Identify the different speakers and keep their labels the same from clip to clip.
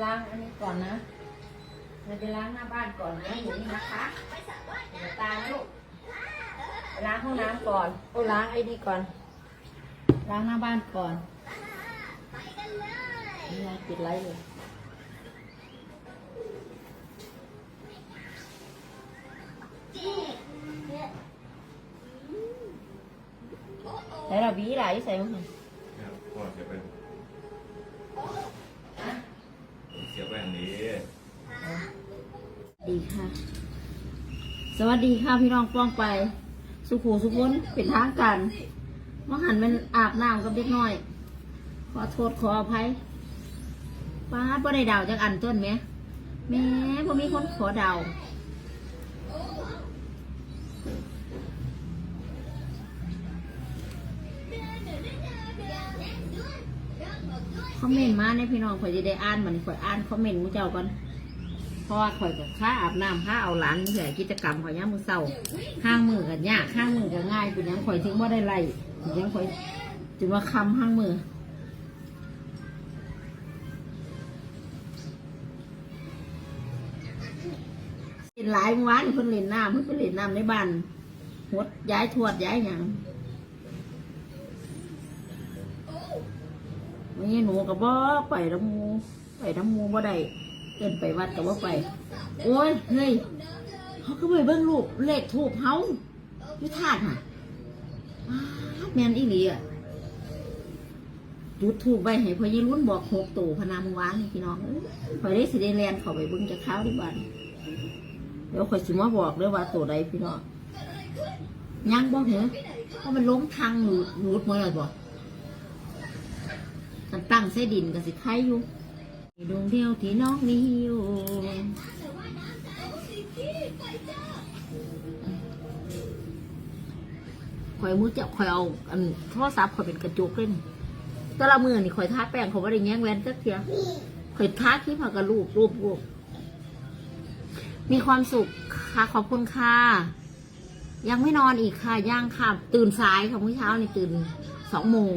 Speaker 1: เราไปล้างอันนี้ก่อนนะเราไปล้างหน้าบ้านก่อนนะอยู่นี่นะคะเดี๋ยวตานะลูกไปล้างห้องน้ำก่อนโอ้ล้างไอ้นี่ก่อน ล้างหน้าบ้านก่อนนี่ไงปิดไลท์เลยแล้วเราบีไหลใส่มั้ง
Speaker 2: เนี่ยพ่อเสียบไปเส
Speaker 1: วัสดีค่ะพี่น้องป้องไป สุขูสุขนเป็นทางกันมาหันเป็นอาบน้ำกับเด็กน้อย ขอโทษขออภัยป้าบ่ได้ดาวจากอันต้นไหมแม่บ่มีคนขอดาวคอมเมนต์มาในพี่น้องข่อยจะได้อ่านมันข่อยอ่านคอมเมนต์มูเจ้าก่อน เพราะว่าข่อยกับค่าอาบน้ำค่าเอาหลานเสียกิจกรรมข่อยย่ามมือเศร้าห้างมือกันยากห้างมือกันง่ายเป็นยังข่อยถึงว่าได้ไล่เป็นยังข่อยจึงว่าคำห้างมือเล่นหลายม้วานนี่เพิ่นเล่นน้ำเพิ่นไปเล่นน้ำในบ้านหดย้ายทวดย้ายหยังวันนี้หนูกับบ่ไปน้ำมูไปน้ำมูบ่ได้ เกินไปวัดกับว่าไป โอ้ยเฮ้ยเขาก็ไปเบิ่งรูปเลขทูบเฮาอยู่ธาตุค่ะแมนอีหลีอะจุดถูกใบให้พอยี่รุ่นบอกหกตู่พนาเมื่อวานี่พี่น้องพอได้สิได้แลนเขาไปเบิ่งจะเข้าวที่บ้านเดี๋ยวข่อยสิมาบอกเลยว่าตัวใดพี่น้องยังบอกเหรอว่ามันล้มทางหลุดหลุดมาเลยบอกกันตั้งใส่ดินกันสิไข่อยู่ ดวงเดียวที่น้องมีอยู่ข่อยมือจะข่อยเอาอันโทรศัพท์ข่อยเป็นกระจกเล่นแต่ละมือนี่ข่อยทาแป้งเขาไม่ได้แง้งแว่นสักเทียข่อยทาคลิปหากระรูปรูปรูปมีความสุขค่ะขอบคุณค่ะยังไม่นอนอีกค่ะย่างค่ะ ตื่นสายค่ะเมื่อเช้านี่ตื่นสองโมง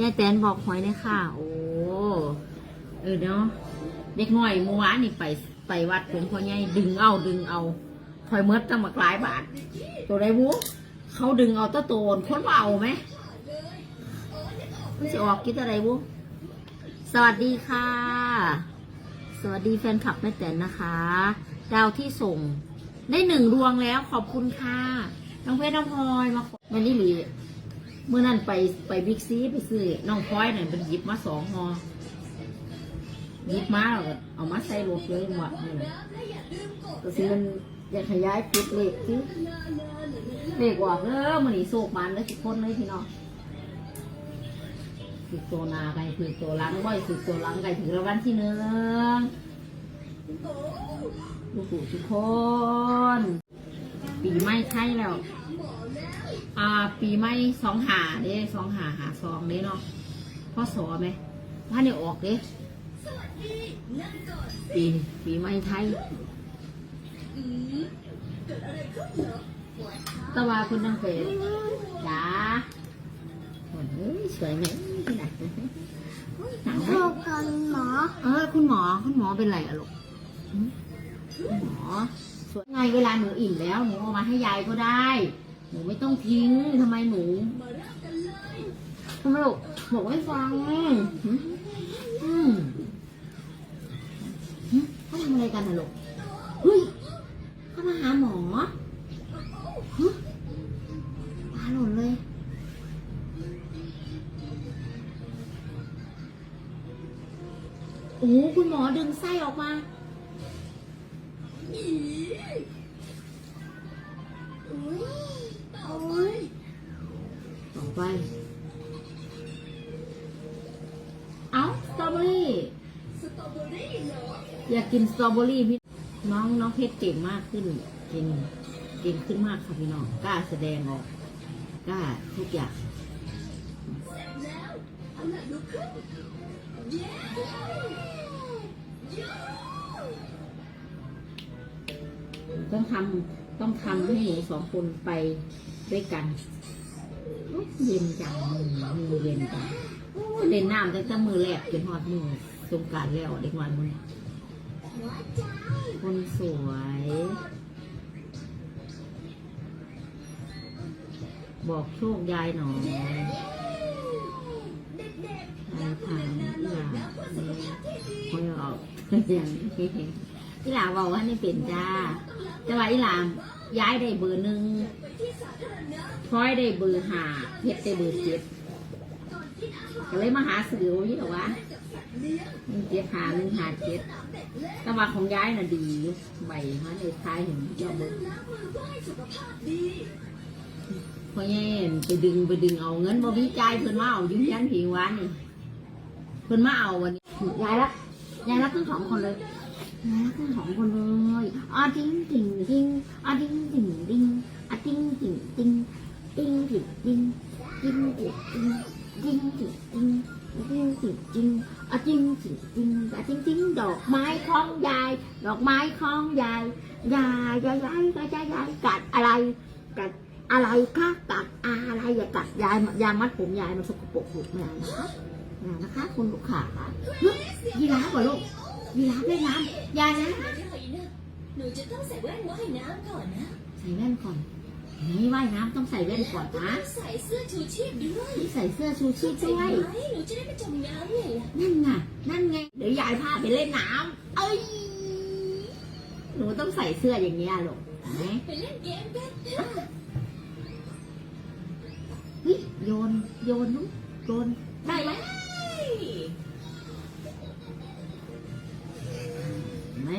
Speaker 1: ยายแตนบอกหวยเนี่ยค่ะ โอ้เออเนาะเด็กน้อยเมื่อวานนี่ไปไปวัดผมพ่อใหญ่ดึงเอาดึงเอาถอยเมื่อตั้งมากลายบาท ตัวไรบุเขาดึงเอาตะโตนคนว่าเอาไหมมันจะออกกินอะไรบุสวัสดีค่ะ สวัสดีแฟนคลับแม่แตนนะคะ ดาวที่ส่ง ได้หนึ่งดวงแล้วขอบคุณค่ะ น้องเพชรน้องพลอยมาขอมันนี่หลี เมื่อนั้นไปไปบิ๊กซีไปซื้อน้องพลอยเนี่ยเป็นหยิบมาสองหอหยิบมาแล้วก็เอามาใส่รถเลยหมดเลยก็สิมันอยากขยายปิดเลขซิเลขออกเด้อมันนี่โศกมันเลยทุกคนเลยพี่น้องถือตัวนาไปถือตัวลังไว้ถือตัวลังไปถือรางวัลที่หนึ่งลูกผู้ทุกคน ปีใหม่ไทยแล้ว อ่า ปีใหม่สองหาเด้สองหาหาสองเด้เนาะพ่อสอไหมว่าเนี่ยออกเด้ปีปีใหม่ไทยตะวาคุณนังเป็ดจ้าโอ้ยสวยไหมที่ไหนหนังไหม
Speaker 3: เข้ากันหมอ
Speaker 1: เออคุณหมอคุณหมอเป็นไรอะลูกหมคุณหมอสวยไงเวลาหนูอิ่มแล้วหนูเอามาให้ยายก็ได้ หนูไม่ต้องทิ้งทำไมหนูทำไมลูกบอกไม่ฟังอืมเขาทำอะไรกันอะลูกเฮ้ยเขามาหาหมอฮะตาหล่นเลยโอ้คุณหมอดึงไส้ออกมา
Speaker 3: อยา
Speaker 1: กกินสตรอเบอรี่พี่น้องน้องเพชรเก่งมากขึ้นเก่งเก่งขึ้นมากค่ะพี่น้องกล้าแสดงออกกล้าทุกอย่างต้องทำต้องทำให้หนูสองคนไปด้วยกันเย็นจังมือมือเย็นจังเล่นน้ำตั้งแต่มือแรกจนหอดมือสงการแล้วเด็กวันมือ คนสวย บอกโชคยายหน่อยยายถามอีหลาเนี่ยไม่ออกอย่างอีหลาบอกว่านี่เป็นจ้า แต่ว่าอีหลามย้ายได้เบอร์หนึ่งพลอยได้เบอร์ห้าเพชรได้เบอร์เจ็ด ก็เลยมาหาสื่อว่าที่บอว่าหนึ่เจ็ดหาหนึ่งหาเจ็ดแต่ว่าของย้ายน่ะดีใบมาในท้ายเห็นยอดเบอร์พอแย่ไปดึงไปดึงเอาเงินบ่มีใจายเพิ่นมาเอายุ่งยันผิงวันเพิ่นมาเอาวันนี้ยายรักยายรักทั้งสองคนเลยนะทั้งสองคนเลยอาติ้งติ่งติ้งอาติ้งติ่งติ้งอาติ้งติ่งติ้งติ้งติ่งติ้ง ติ้งติ่งติ้งติ้งติ่งติ้งติ้งติ้งติ้งอาติ้งติ่งติ้งอาติ้งติ้งดอกไม้ของยาย ดอกไม้ของยายยายยายยายยายยายยายกัดอะไรกัดอะไรคะกัดอะไรอย่ากัดยายยามัดผมยายมันสกปรกหลุดไม่เอานะคะนะคะ คุณลูกค้าฮ้ยยีราฟเหรอลูกยีราฟเล่นน้ำยายนะ
Speaker 4: หนูจะต้องใส่แว่นว่ายน้ำก่อนนะ
Speaker 1: ใส่แว่นก่อน นี่ว่ายน้ำต้องใส่แว่นก่อน
Speaker 4: ต้อ
Speaker 1: นะ
Speaker 4: งใส่เสื้อชูชีพด้วย
Speaker 1: นี่ใส่เสื้อชูชีพ
Speaker 4: ใส่
Speaker 1: ด้
Speaker 4: ไห
Speaker 1: ว
Speaker 4: ม
Speaker 1: ย
Speaker 4: หนูจะได้ไม่จมน้ำเลยล่ะ
Speaker 1: นั่นไงนั่นไง เดี๋ยวยายพาไปเล่นน้ำเอ้ย หนูต้องใส่เสื้ออย่างเงี้ยลูกเห็นไหม
Speaker 4: ไปเล่นเกมกัน
Speaker 1: เฮ้ยโยน โยนลูกโยน ได้ไหมเห็นไหม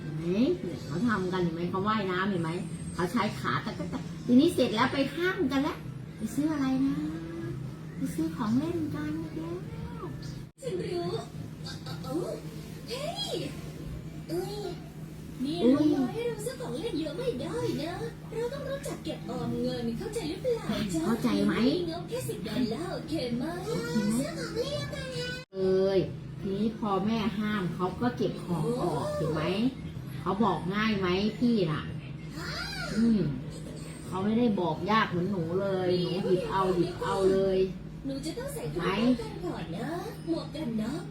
Speaker 1: เห็นไหมเนี่ยเขาทำกันเห็นไหมเขาว่ายน้ำเห็นไหม เขาใช้ขาตะตะตะทีนี้เสร็จแล้วไปห้างกันแล้วไปซื้ออะไรนะไปซื้อของเล่นกันอีกแล้ว
Speaker 4: ฉันรู้เอ้าเฮ้ยเอ้ยนี่
Speaker 1: อุ๊
Speaker 4: รู้
Speaker 1: ย
Speaker 4: ไหมให้เราซื้อของเล่นเยอะไม่ได้นะ เราต้องรู้จักเก็บออมเงินเข้าใจหรือเปล่าจ๊ะ
Speaker 1: เข้าใจไหม
Speaker 4: งบแค่สิบดอลลาร์โอเคไหมซื้อของเล่นกันนะ
Speaker 1: เอ้ยทีนี้พอแม่ห้ามเขาก็เก็บของออกถูกไหมเขาบอกง่ายไหมพี่น่ะ อืมเขาไม่ได้บอกยากเหมือนหนูเลย หนูหยิบเอาหยิบเอาเลย
Speaker 4: หนูจะต้องใส่
Speaker 1: ไหน
Speaker 4: ถุงกันก่อนนะหมวกกันน็อก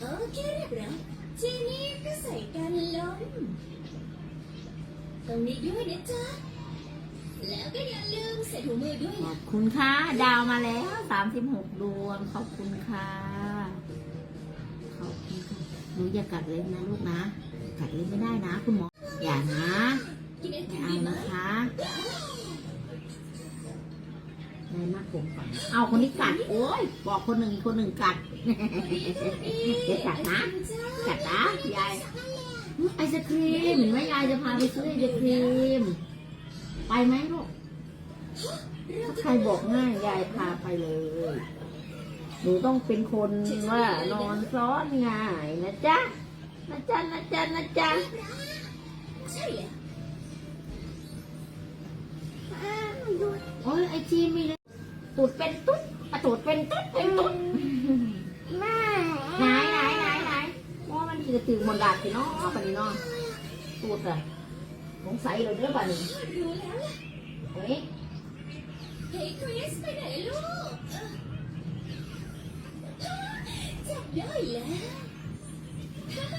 Speaker 4: โอเคเรียบร้อยทีนี้ก็ใส่กันลมตรงนี้ด้วยนะจ๊ะ แล้วก็อย่าลืมใส่ถุงมือด้วย
Speaker 1: ขอ
Speaker 4: นะ
Speaker 1: บคุณค่ะ ดาวมาแล้วสามสิบหกดวง ขอบคุณค่ะ ขอบคุณค่ะหนูอย่ากัดเล็บนะลูกนะ กัดเล็บไม่ได้นะ คุณหมอ อย่านะ
Speaker 4: กินไอติ
Speaker 1: ไม่
Speaker 4: ม
Speaker 1: เอา
Speaker 4: ดีไหม
Speaker 1: นะคะในมากผมก่อนเอาคนนี้กัด โอ้ย บอกคนหนึ่งอีกคนหนึ่งกัดเดี๋ยวกัดนะกัดนะยายไอศครีมเห็นไหมยายจะพาไปซื้อไอศครีม ไปไหมลูกถ้าใครบอกง่ายยายพาไปเลย หนูต้องเป็นคนว่านอนซ้อนง่ายนะจ๊ะ นะจ๊ะ นะจ๊ะ นะจ๊ะ
Speaker 4: ใช่แล้ว
Speaker 1: โอ้ยไอจีมีเลยตูดเป็นตุ๊ดอะตูดเป็นตุ๊ดเป็นตุ๊ด
Speaker 3: แม่
Speaker 1: ไหนไหนไหนไหนว่ามันจะตื่นบนดาดสิเนาะปะนี้เนาะตูดอะสงสัยเลยเด้อปะนี้เฮ้ย
Speaker 4: เฮ้ยคริสไปไหนลูกจับได้แล้ว ถ้าม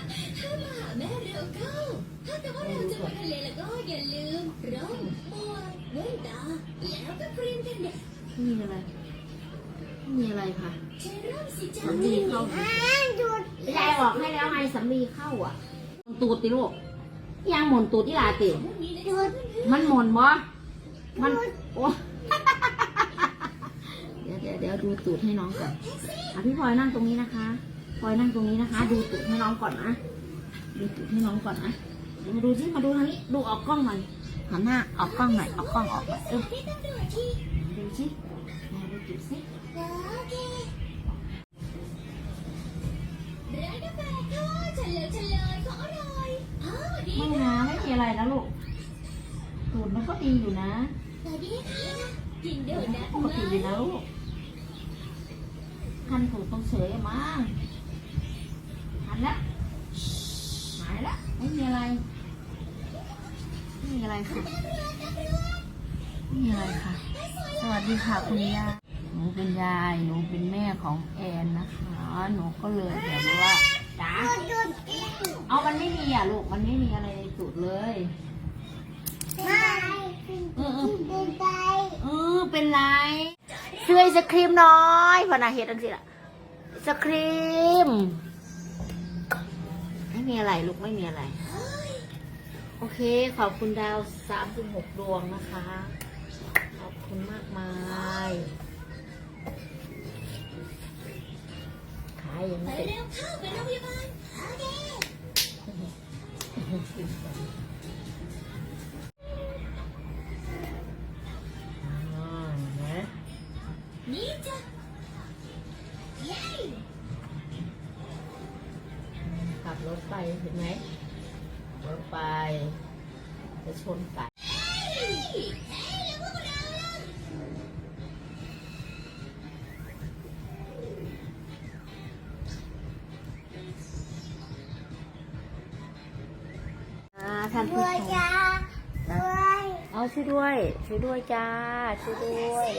Speaker 4: าหาแม่เร็วเข้า ถ้าแต่ว่าเราจะไปทะเลแล้วก็อย่าลืมร่มหมวกแว่นตาแล้วก็ครีมกันแดด
Speaker 1: มีอะไร มีอะไรค่ะ
Speaker 4: ใช้ร่มสีจา
Speaker 1: สำลีเข้า
Speaker 3: แม่หยุด
Speaker 1: ยายบอกให้แล้วไงสำลีเข้าอะตูดติลูกยางหมุนตูดที่ลาติ
Speaker 4: พวกนี้นะ
Speaker 3: หยุด
Speaker 1: มันหมุนบ่มันโอ้เดี๋ยวเดี๋ยวเดี๋ยวดูตูดให้น้องก่อนอะพี่พลอยนั่งตรงนี้นะคะ พลอยนั่งตรงนี้นะคะ ดูตูดให้น้องก่อนนะ ดูตูดให้น้องก่อนนะ มาดูสิมาดูทางนี้ ดูออกกล้องหน่อยหันหน้าออกกล้องหน่อย ออกกล้องออกหน่อยเออ
Speaker 4: ดูที
Speaker 1: ดูสิม่ดูตูดสิ
Speaker 4: โอเคร้านกาแฟค่ะเฉลยเฉลยของอร่อยอ้าวดี
Speaker 1: ไม่นะไม่มีอะไรนะลูกตูดมันก็ดีอยู่นะ
Speaker 4: สวัสดีค่ะกินโดนัท
Speaker 1: ปกติดี
Speaker 4: ม
Speaker 1: นะลูกคันถูกต้องเฉยมาหันละหายและไม่มีอะไรไม่มีอะไรค่ะไม่มีอะไรค่ะ สวัสดีค่ะคุณย่าอ๋อนูเป็นยายหนูเป็นแม่ของแอนนะคะหนูก็เลยแบบว่าจ้าเอามันไม่มีอะลูกมันไม่มีอะไรในสูตรเลย
Speaker 3: ไม่เป็นไป
Speaker 1: เออเป็นไรซื้อไอศครีมน้อยพอนาเฮ็ดจังสิล่ะไอศครีม ม่มีอะไรลูกไม่มีอะไร โอเค ขอบคุณดาวสามถึงหกดวงนะคะ ขอบคุณมากมายขายยัง
Speaker 4: ไป
Speaker 1: ไม่เสร็จ ชนกัน
Speaker 4: เฮ้ยแล้วพวกเราล่ะ
Speaker 1: อ่าท่านผู้
Speaker 3: ด้วย
Speaker 1: ชม
Speaker 3: จ้าด้วย
Speaker 1: เอาช่วยด้วย ช่วยด้วยจ้า ช่วยด้วย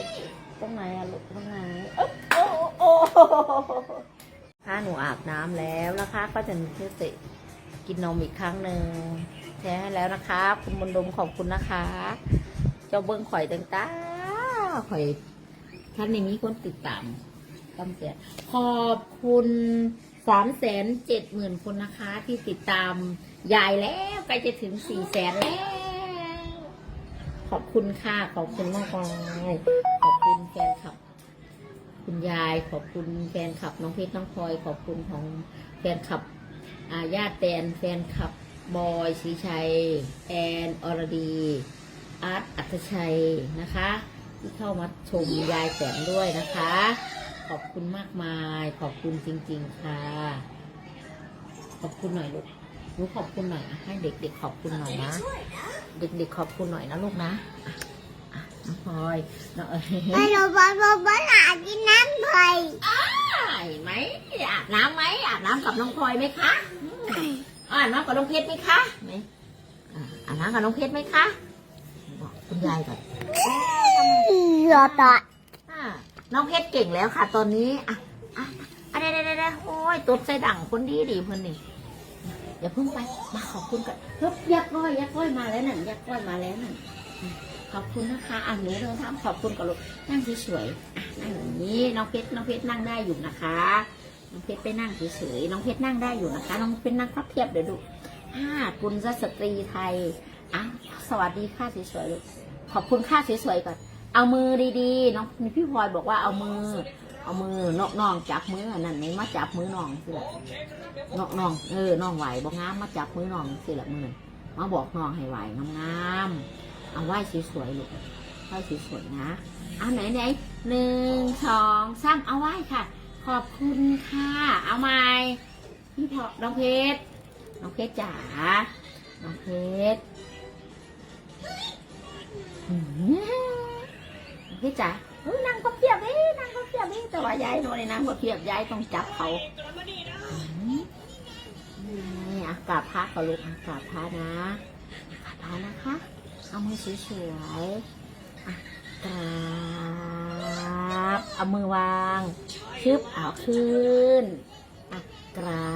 Speaker 1: ตรงไหนอะลูกตรงไหนโอ้โอ้โอ้ถ้าหนูอาบน้ำแล้วนะคะ ก็จะมีเพื่อเสร็จกินนมอีกครั้งหนึ่ง ร์ให้แล้วนะคะ คุณบนดมขอบคุณนะคะ เจ้าเบิ้งข่อยต่างๆข่อยท่านในนี้คนติดตามตั้งแต่ขอบคุณสามแสนเจ็ดหมื่นคนนะคะ ที่ติดตามยายแล้วใกล้จะถึงสี่แสนแล้ว ขอบคุณค่ะ ขอบคุณมากมายขอบคุณแฟนคลับ คุณยาย ขอบคุณแฟนคลับน้องเพชรน้องพลอย ขอบคุณของแฟนคลับอาญาติแตนแฟนคลับ บอยศรีชัย แอนอรดี อาร์ตอัตชัยนะคะ ที่เข้ามาชมยายแสนด้วยนะคะ ขอบคุณมากมาย ขอบคุณจริง ๆ ค่ะ ขอบคุณหน่อยลูกลูกขอบคุณหน่อยอะให้เด็กๆขอบคุณหน่อยนะ
Speaker 4: ช่วยนะ
Speaker 1: เด็กๆขอบคุณหน่อยนะลูกนะอะอะน้องพลอยน้องเอ๋
Speaker 3: ไม่
Speaker 1: ย
Speaker 3: รู้บอกบอกว่าหลานกินน้ำไผ่
Speaker 1: ได้ไหมอาบน้ำไหมอาบน้ำกับน้องพลอยไหมคะ อาบน้ำกับน้องเพชรไหมคะไหมอะอาบน้ำกับน้องเพชรไหมคะบอกคุณยายก่อน
Speaker 3: รอต่อ
Speaker 1: อะน้องเพชรเก่งแล้วค่ะ ตอนนี้อะอะอะเดี๋ยวเดี๋ยวเดี๋ยวโอ้ยตดใจดังคนดีดีเพื่อนนี่อย่าเพิ่งไปมาขอบคุณก่อนเฮ้ยยักษ์ก้อยยักษ์ก้อยมาแล้วนั่นยักษ์ก้อยมาแล้วนั่นขอบคุณนะคะอะหนูเดินทางขอบคุณกับลูกนั่งสวยๆอะนั่งอย่างนี้น้องเพชรน้องเพชรนั่งได้อยู่นะคะ น้องเพชรไปนั่งเฉยๆน้องเพชรนั่งได้อยู่นะคะ น้องเพชรนั่งพับเพียบเดี๋ยวดูอ่ากุลสตรีไทยอะสวัสดีค่ะสวยๆลูกขอบคุณค่ะสวยๆก่อน เอามือดีๆ น้องพี่พลอยบอกว่าเอามือ เอามือน้องจับมือนั่นไหนมาจับมือน้องสิละน้องน้องเออน้องไหวบอกงามมาจับมือน้องสิละมือมาบอกน้องให้ไหวงามๆเอาไหว้สวยๆลูกไหว้สวยๆนะเอาไหนไหนหนึ่งสองสามเอาไหว้ค่ะ ขอบคุณค่ะ เอาไหมพี่พอน้องเพชรน้องเพชรจ๋าน้องเพชรน้องเพชรจ๋าเฮ้ยนั่งก็เพียบดินั่งก็เพียบดิแต่ว่ายายโน่นนี่นั่งก็เพียบยายต้องจับเขานี่อากาศพระเขาลูกอากาศพระนะอากาศพระนะคะ เอามือสวยๆอะกราบเอามือวางึบเอาขึ้นอะกรา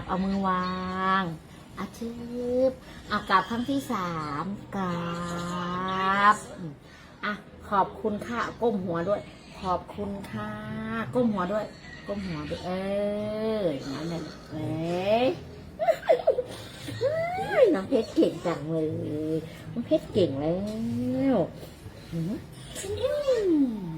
Speaker 1: บ เอามือวางอะชึบเอากราบครั้งที่สามกราบอะขอบคุณค่ะก้มหัวด้วย ขอบคุณค่ะก้มหัวด้วย ก้มหัวด้วย เอออย่างนั้นเลยเอ้ยน้องเพชรเก่งจังเลยน้องเพชรเก่งแล้วหืม
Speaker 4: ฉันรู้
Speaker 1: อืม